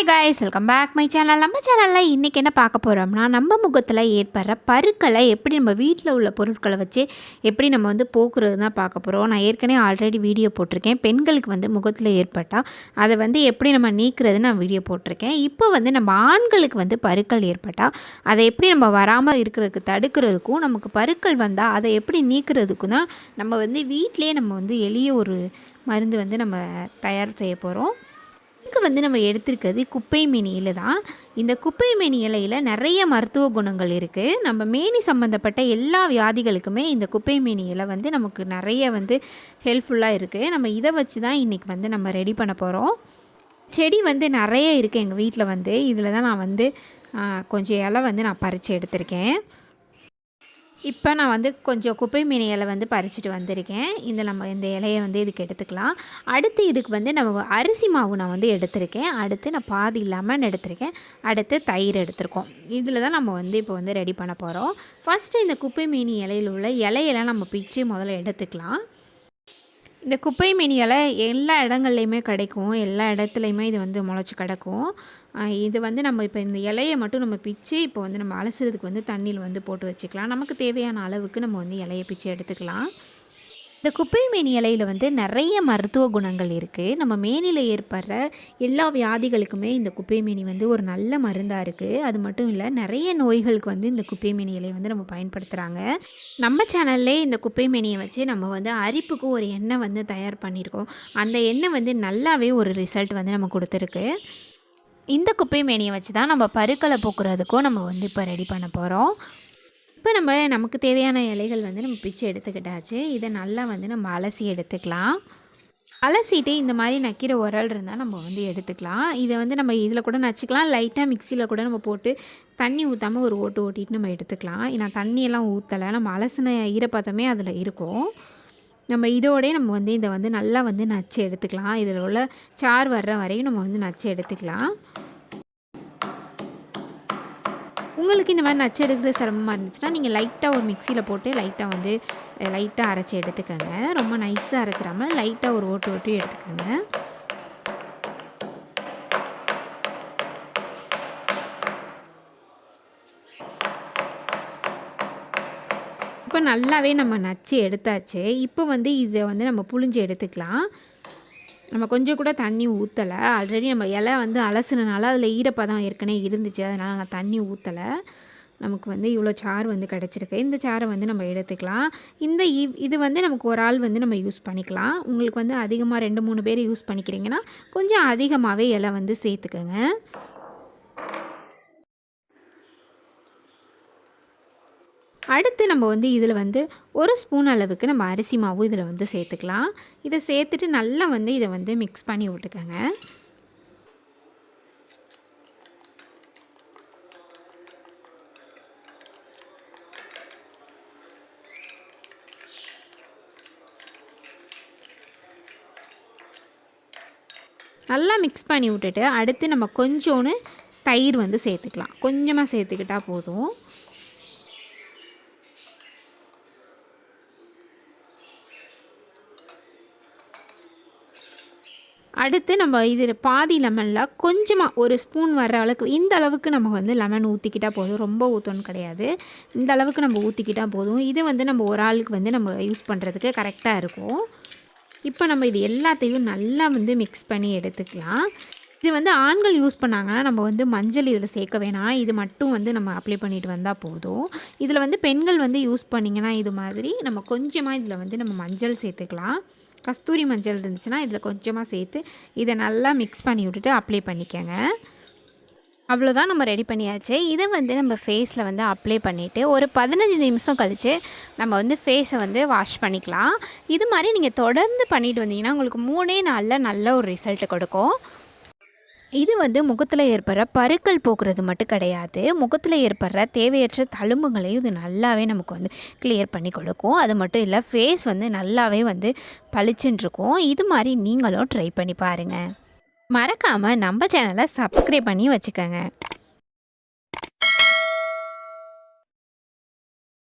Hi guys welcome back my channel நம்ம சேனலில் இன்றைக்கி என்ன பார்க்க போகிறோம்னா நம்ம முகத்தில் ஏற்படுற பருக்களை எப்படி நம்ம வீட்டில் உள்ள பொருட்களை வச்சு எப்படி நம்ம வந்து போக்குறது தான் பார்க்க போகிறோம் நான் ஏற்கனவே ஆல்ரெடி வீடியோ போட்டிருக்கேன். பெண்களுக்கு வந்து முகத்தில் ஏற்பட்டால் அதை வந்து எப்படி நம்ம நீக்கிறது நான் வீடியோ போட்டிருக்கேன். இப்போ வந்து நம்ம ஆண்களுக்கு வந்து பருக்கள் ஏற்பட்டால் அதை எப்படி நம்ம வராமல் இருக்கிறதுக்கு தடுக்கிறதுக்கும் நமக்கு பருக்கள் வந்தால் அதை எப்படி நீக்கிறதுக்கும் தான் நம்ம வந்து வீட்டிலே நம்ம வந்து எளிய ஒரு மருந்து வந்து நம்ம தயார் செய்ய போகிறோம் இங்கே வந்து நம்ம எடுத்திருக்கிறது குப்பை மேனி இலை தான். இந்த குப்பை மேனி இலையில் நிறைய மருத்துவ குணங்கள் இருக்குது நம்ம மேனி சம்மந்தப்பட்ட எல்லா வியாதிகளுக்குமே இந்த குப்பை மேனி இலை வந்து நமக்கு நிறைய வந்து ஹெல்ப்ஃபுல்லாக இருக்குது நம்ம இதை வச்சு தான் இன்றைக்கி வந்து நம்ம ரெடி பண்ண போகிறோம் செடி வந்து நிறைய இருக்குது எங்கள் வீட்டில் வந்து. இதில் தான் நான் வந்து கொஞ்சம் இலை வந்து நான் பறித்து எடுத்திருக்கேன். இப்போ நான் வந்து கொஞ்சம் குப்பை மீன் இலை வந்து பறிச்சுட்டு வந்திருக்கேன். இந்த நம்ம இந்த இலையை வந்து இதுக்கு எடுத்துக்கலாம். அடுத்து இதுக்கு வந்து நம்ம அரிசி மாவு நான் வந்து எடுத்திருக்கேன். அடுத்து நான் பாதி லெமன் எடுத்திருக்கேன். அடுத்து தயிர் எடுத்திருக்கோம். இதில் தான் நம்ம வந்து இப்போ வந்து ரெடி பண்ண போகிறோம் ஃபஸ்ட்டு இந்த குப்பை மீன் இலையில் உள்ள இலையெல்லாம் நம்ம பிச்சு முதல்ல எடுத்துக்கலாம். இந்த குப்பை மீன் எல்லா இடங்கள்லையுமே கிடைக்கும். எல்லா இடத்துலையுமே இது வந்து முளைச்சி கிடக்கும். இது வந்து நம்ம இப்போ இந்த இலையை மட்டும் நம்ம பிச்சு இப்போ வந்து நம்ம அலசுறதுக்கு வந்து தண்ணியில் வந்து போட்டு வச்சுக்கலாம். நமக்கு தேவையான அளவுக்கு நம்ம வந்து இலையை பிச்சு எடுத்துக்கலாம். இந்த குப்பை மேனி இலையில் வந்து நிறைய மருத்துவ குணங்கள் இருக்குது நம்ம மேனியில் ஏற்படுற எல்லா வியாதிகளுக்குமே இந்த குப்பை மேனி வந்து ஒரு நல்ல மருந்தாக இருக்குது அது மட்டும் இல்லை நிறைய நோய்களுக்கு வந்து இந்த குப்பை மேனி இலையை வந்து நம்ம பயன்படுத்துகிறாங்க நம்ம சேனல்லே இந்த குப்பை மேனியை வச்சு நம்ம வந்து அரிப்புக்கு ஒரு எண்ணெய் வந்து தயார் பண்ணியிருக்கோம். அந்த எண்ணெய் வந்து நல்லாவே ஒரு ரிசல்ட் வந்து நம்ம கொடுத்துருக்கு. இந்த குப்பை மேனியை வச்சு தான் நம்ம பருக்களை போக்குறதுக்கும் நம்ம வந்து இப்போ ரெடி பண்ண போகிறோம் இப்போ நம்ம நமக்கு தேவையான இலைகள் வந்து நம்ம பிச்சு எடுத்துக்கிட்டாச்சு. இதை நல்லா வந்து நம்ம அலசி எடுத்துக்கலாம். அலசிட்டு இந்த மாதிரி நக்கிற உரல் இருந்தால் நம்ம வந்து எடுத்துக்கலாம். இதை வந்து நம்ம இதில் கூட நச்சுக்கலாம். லைட்டாக மிக்சியில் கூட நம்ம போட்டு தண்ணி ஊற்றாமல் ஒரு ஓட்டு ஓட்டிட்டு நம்ம எடுத்துக்கலாம். நான் தண்ணியெல்லாம் ஊற்றலை நம்ம அலசின ஈரப்பதமே அதில் இருக்கும். நம்ம இதோடய நம்ம வந்து இதை வந்து நல்லா வந்து நச்சு எடுத்துக்கலாம். இதில் உள்ள சார் வர்ற வரையும் நம்ம வந்து நச்சு எடுத்துக்கலாம். உங்களுக்கு இந்த மாதிரி நச்சு எடுக்கிறது சிரமமாக இருந்துச்சுன்னா நீங்கள் லைட்டாக ஒரு மிக்சியில் போட்டு லைட்டாக வந்து லைட்டாக அரைச்சி எடுத்துக்கோங்க. ரொம்ப நைஸாக அரைச்சிடாமல் லைட்டாக ஒரு ஓட்டு ஓட்டு எடுத்துக்கோங்க. இப்போ நல்லாவே நம்ம நச்சு எடுத்தாச்சு. இப்போ வந்து இதை வந்து நம்ம புழிஞ்சு எடுத்துக்கலாம். நம்ம கொஞ்சம் கூட தண்ணி ஊற்றலை ஆல்ரெடி நம்ம இலை வந்து அலசுனனால அதில் ஈரப்பதம் ஏற்கனவே இருந்துச்சு. அதனால் நான் தண்ணி ஊற்றலை நமக்கு வந்து இவ்வளோ சாறு வந்து கிடச்சிருக்கு. இந்த சாரை வந்து நம்ம எடுத்துக்கலாம். இந்த இது வந்து நமக்கு ஒரு ஆள் வந்து நம்ம யூஸ் பண்ணிக்கலாம். உங்களுக்கு வந்து அதிகமாக ரெண்டு மூணு பேர் யூஸ் பண்ணிக்கிறீங்கன்னா கொஞ்சம் அதிகமாகவே இலை வந்து சேர்த்துக்கோங்க. அடுத்து நம்ம வந்து இதில் வந்து ஒரு ஸ்பூன் அளவுக்கு நம்ம அரிசி மாவு இதில் வந்து சேர்த்துக்கலாம். இதை சேர்த்துட்டு நல்லா வந்து இதை வந்து மிக்ஸ் பண்ணி விட்டுக்கோங்க. நல்லா மிக்ஸ் பண்ணி விட்டுட்டு அடுத்து நம்ம கொஞ்சோன்னு தயிர் வந்து சேர்த்துக்கலாம். கொஞ்சமாக சேர்த்துக்கிட்டால் போதும். அடுத்து நம்ம இது பாதி லெமனில் கொஞ்சமாக ஒரு ஸ்பூன் வர்ற அளவுக்கு இந்த அளவுக்கு நம்ம வந்து லெமன் ஊற்றிக்கிட்டால் போதும். ரொம்ப ஊற்றணும் கிடையாது. இந்த அளவுக்கு நம்ம ஊற்றிக்கிட்டால் போதும். இது வந்து நம்ம ஒரு ஆளுக்கு வந்து நம்ம யூஸ் பண்ணுறதுக்கு கரெக்டாக இருக்கும். இப்போ நம்ம இது எல்லாத்தையும் நல்லா வந்து மிக்ஸ் பண்ணி எடுத்துக்கலாம். இது வந்து ஆண்கள் யூஸ் பண்ணாங்கன்னா நம்ம வந்து மஞ்சள் இதில் சேர்க்க வேணாம். இது மட்டும் வந்து நம்ம அப்ளை பண்ணிட்டு வந்தால் போதும். இதில் வந்து பெண்கள் வந்து யூஸ் பண்ணிங்கன்னா இது மாதிரி நம்ம கொஞ்சமாக இதில் வந்து நம்ம மஞ்சள் சேர்த்துக்கலாம். கஸ்தூரி மஞ்சள் இருந்துச்சுன்னா இதில் கொஞ்சமாக சேர்த்து இதை நல்லா மிக்ஸ் பண்ணி விட்டுட்டு அப்ளை பண்ணிக்கோங்க. அவ்வளோதான் நம்ம ரெடி பண்ணியாச்சு. இதை வந்து நம்ம ஃபேஸில் வந்து அப்ளை பண்ணிவிட்டு ஒரு பதினஞ்சு நிமிஷம் கழித்து நம்ம வந்து ஃபேஸை வந்து வாஷ் பண்ணிக்கலாம். இது மாதிரி நீங்கள் தொடர்ந்து பண்ணிட்டு வந்தீங்கன்னா உங்களுக்கு மூணே நாளில் நல்ல ஒரு ரிசல்ட் கொடுக்கும். இது வந்து முகத்தில் ஏற்படுற பருக்கள் போக்குறது மட்டும் கிடையாது. முகத்தில் ஏற்படுற தேவையற்ற தழும்புகளையும் இது நல்லாவே நமக்கு வந்து கிளியர் பண்ணி கொடுக்கும். அது மட்டும் இல்லை ஃபேஸ் வந்து நல்லாவே வந்து பளிச்சுன்னு இருக்கும் இது மாதிரி நீங்களும் ட்ரை பண்ணி பாருங்கள் மறக்காமல் நம்ம சேனலை சப்ஸ்கிரைப் பண்ணி வச்சுக்கோங்க.